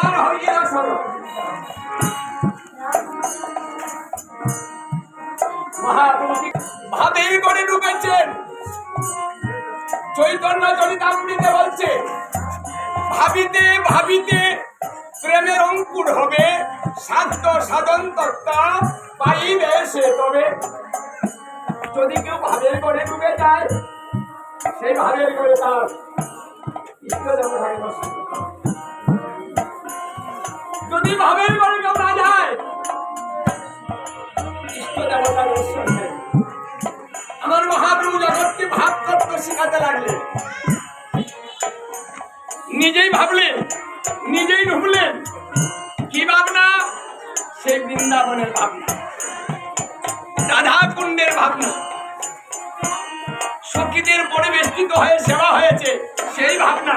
আর হইয়া সরো। মহাপ্রভু ভাবিতে ভাবিতে প্রেমের অঙ্কুর হবে সাধ্য সাধন তত্ত্বা পাইবে সে তবে। যদি কেউ ভাবের করে ডুবে যায়, সেই ভাবের করে তার ইষ্ট দেবতাকে না যায়। আমার মহাপ্রভু জগৎকে ভাব শিখাতে নিজেই ভাবলেন, নিজেই ঢুকলেন। কি ভাবনা? সেই বৃন্দাবনের ভাবনা। রাধা কুণ্ডের ভাবনা। সখীদের পরিবেষ্টিত হয়ে সেবা হয়েছে, সেই ভাবনা।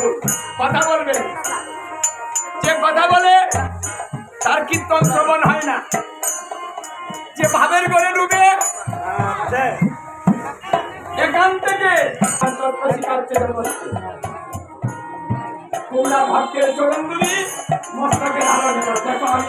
ভাবের কথা বলবেন যে কথা বলে, তার কীর্তন শ্রবণ হয় না। যে ভাবের ঘরে ডুবে, এখান থেকে। তোমরা ভক্তের চরণগুলি মস্তকে ধারণ করো। দেখো, আমি